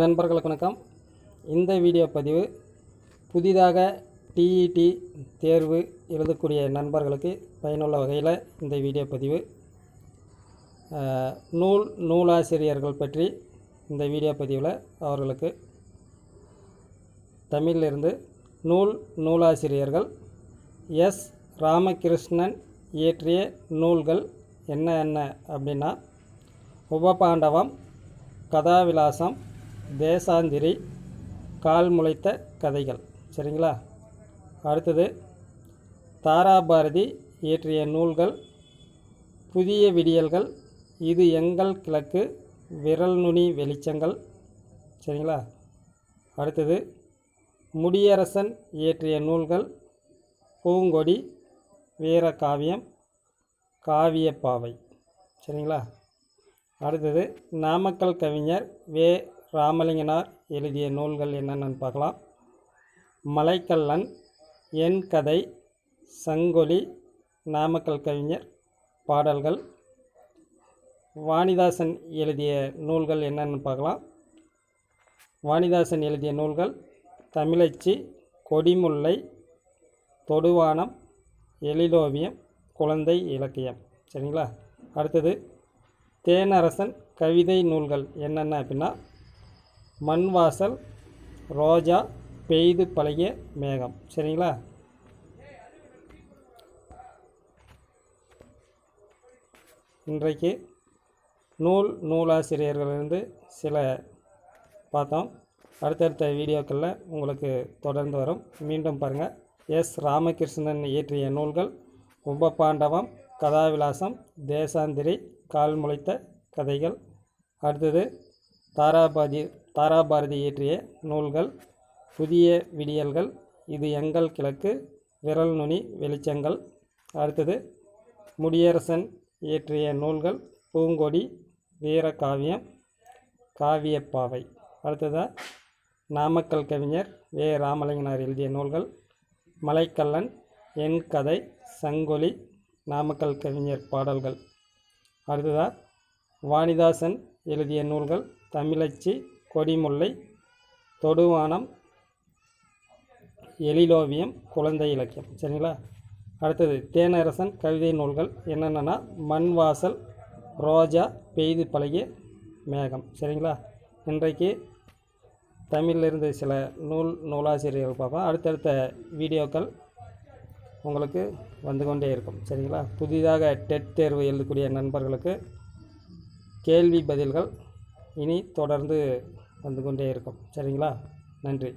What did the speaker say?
நண்பர்களுக்கு வணக்கம். இந்த வீடியோ பதிவு புதிதாக டிஇடி தேர்வு எழுதக்கூடிய நண்பர்களுக்கு பயனுள்ள வகையில் இந்த வீடியோ பதிவு. நூல் நூலாசிரியர்கள் பற்றி இந்த வீடியோ பதிவில் அவர்களுக்கு தமிழிலிருந்து நூல் நூலாசிரியர்கள் எஸ். ராமகிருஷ்ணன் இயற்றிய நூல்கள் என்ன என்ன அப்படின்னா உபபாண்டவம் கதாவிலாசம் தேசாந்திரி கால் முளைத்த கதைகள். சரிங்களா? அடுத்தது தாராபாரதி இயற்றிய நூல்கள் புதிய விடியல்கள் இது எங்கள் கிழக்கு விரல் நுனி வெளிச்சங்கள். சரிங்களா? அடுத்தது முடியரசன் இயற்றிய நூல்கள் பூங்கொடி வீரகாவியம் காவியப்பாவை. சரிங்களா? அடுத்தது நாமக்கல் கவிஞர் வே. ராமலிங்கனார் எழுதிய நூல்கள் என்னென்னு பார்க்கலாம். மலைக்கல்லன் என் கதை சங்கொலி நாமக்கல் கவிஞர் பாடல்கள். வாணிதாசன் எழுதிய நூல்கள் என்னென்னு பார்க்கலாம். வாணிதாசன் எழுதிய நூல்கள் தமிழச்சி கொடிமுல்லை தொடுவானம் எழிலோவியம் குழந்தை இலக்கியம். சரிங்களா? அடுத்தது தேனரசன் கவிதை நூல்கள் என்னென்ன அப்படின்னா மண்வாசல் ரோஜா பெய்து பழகிய மேகம். சரிங்களா? இன்றைக்கு நூல் நூலாசிரியர்களிலிருந்து சில பார்த்தோம். அடுத்தடுத்த வீடியோக்களில் உங்களுக்கு தொடர்ந்து வரும். மீண்டும் பாருங்கள் எஸ். ராமகிருஷ்ணன் இயற்றிய நூல்கள் உபபாண்டவம் கதாவிலாசம் தேசாந்திரி கால் முளைத்த கதைகள். அடுத்தது தாராபாதி தாராபாரதி இயற்றிய நூல்கள் புதிய விடியல்கள் இது எங்கள் கிழக்கு விரல் நுனி வெளிச்சங்கள். அடுத்தது முடியரசன் இயற்றிய நூல்கள் பூங்கொடி வீரகாவியம் காவியப்பாவை. அடுத்ததாக நாமக்கல் கவிஞர் வே. ராமலிங்கனார் எழுதிய நூல்கள் மலைக்கல்லன் என் கதை சங்கொலி நாமக்கல் கவிஞர் பாடல்கள். அடுத்ததாக வாணிதாசன் எழுதிய நூல்கள் தமிழச்சி கொடிமுல்லை தொடுவானம் எழிலோவியம் குழந்தை இலக்கியம். சரிங்களா? அடுத்தது தேனரசன் கவிதை நூல்கள் என்னென்னா மண்வாசல் ரோஜா பெய்து பழகிய மேகம். சரிங்களா? இன்றைக்கு தமிழிலிருந்து சில நூல் நூலாசிரியர்கள் பார்ப்போம். அடுத்தடுத்த வீடியோக்கள் உங்களுக்கு வந்து கொண்டே இருக்கும். சரிங்களா? புதிதாக டெட் தேர்வு எழுதக்கூடிய நண்பர்களுக்கு கேள்வி பதில்கள் இனி தொடர்ந்து வந்து கொண்டே இருக்கும். சரிங்களா? நன்றி.